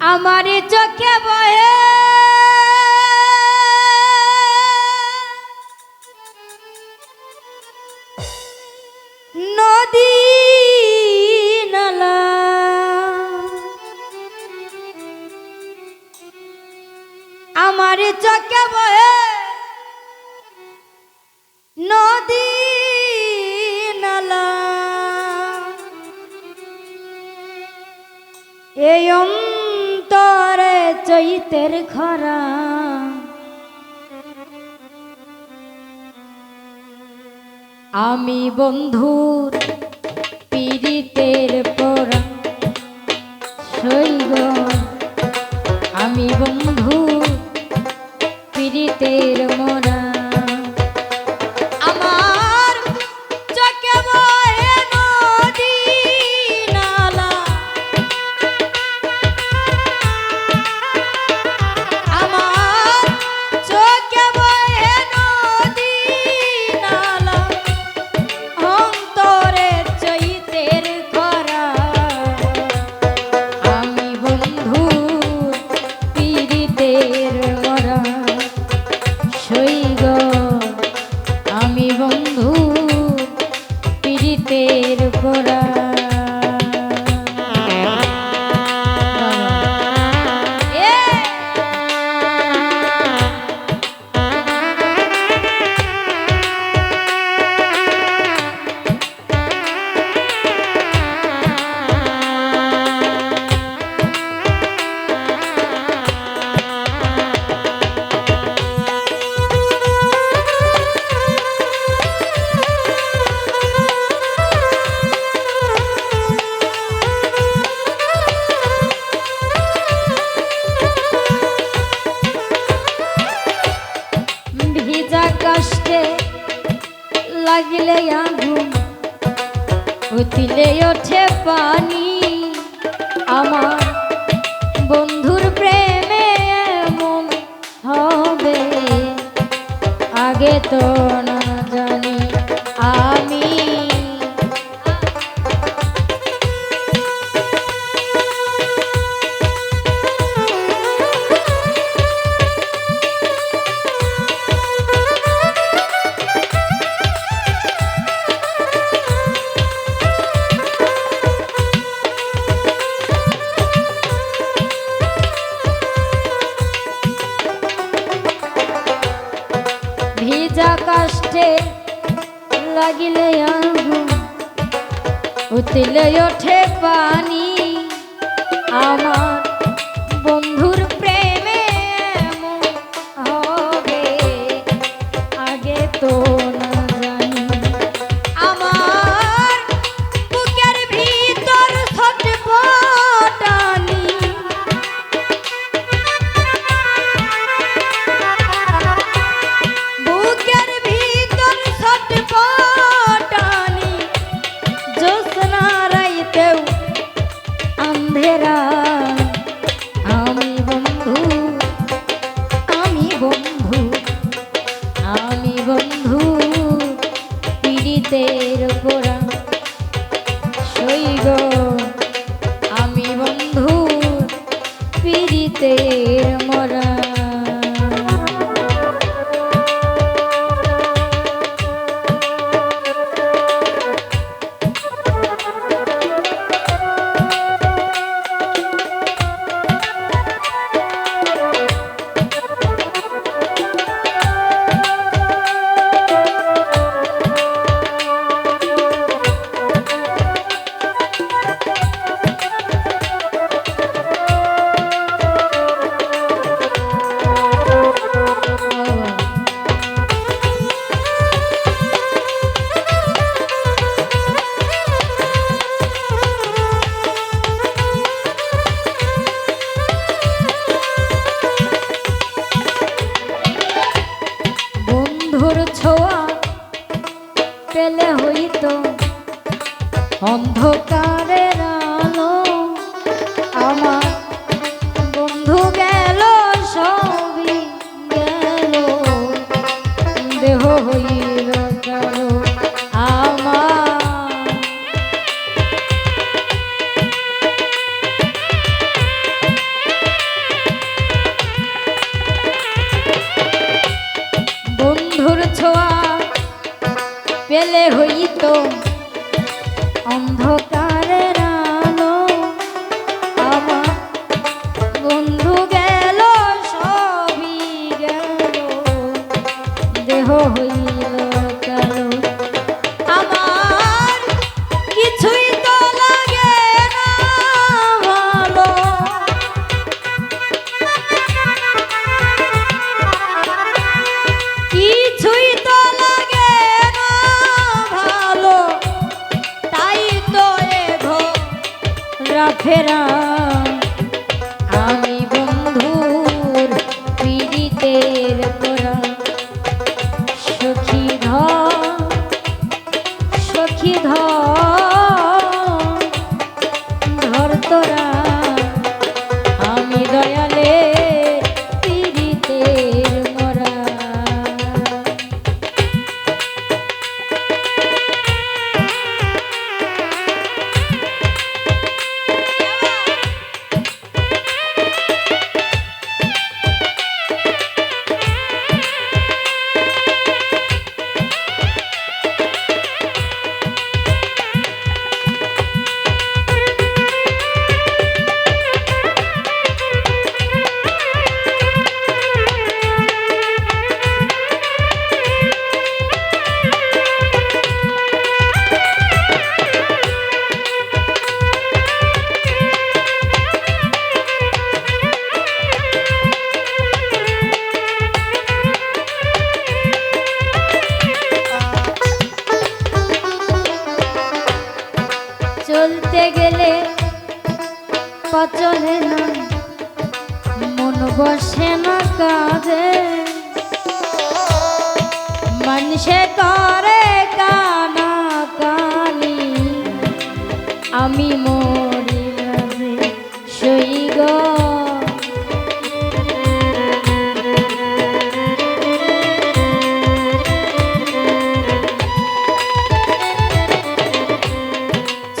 আমারে চোখে বহে। দৈতের খরা আমি বন্ধুর পীড়িতের পরা সৈগ আমি বন্ধু পীড়িতের মরা আমার ওঠে পানি আমার হই আমি বন্ধু পিড়িতে মরা অন্ধকার 低头。বসে না কাঁধে। মানুষে করে কানা কানি। আমি মরি সই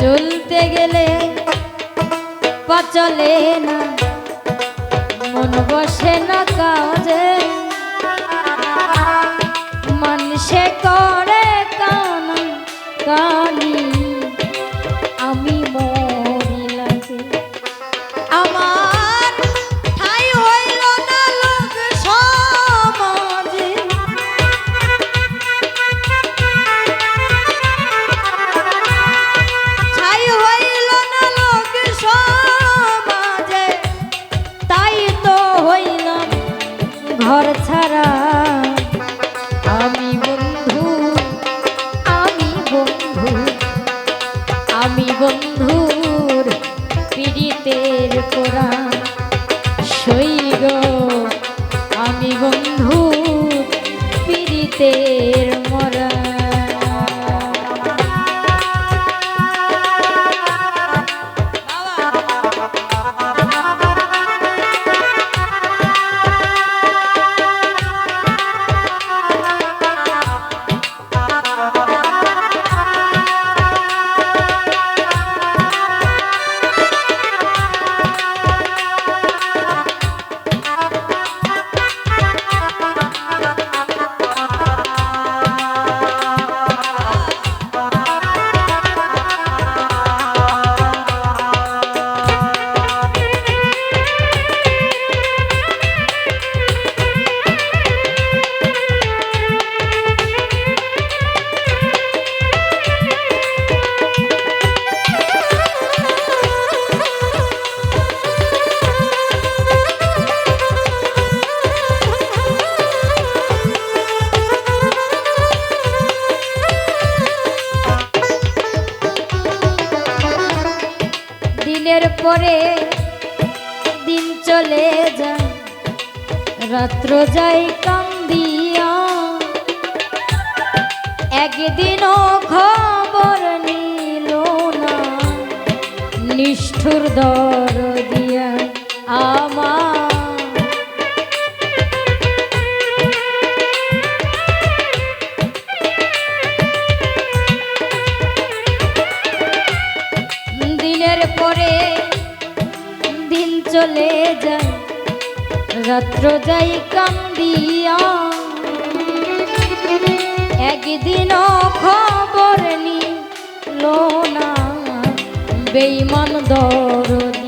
চলতে গেলে পচলে না। বসে না কাজে। মানুষে করে কাম কাম রাত্র যাই কান্দিয়া। একদিনও খবর নিল না। নিষ্ঠুর দর দিয়া আমার পরে দিন চলে যায়। রাত্র যাই কান্দিয়া। একদিন খবর নি লোনা বেইমান দরদি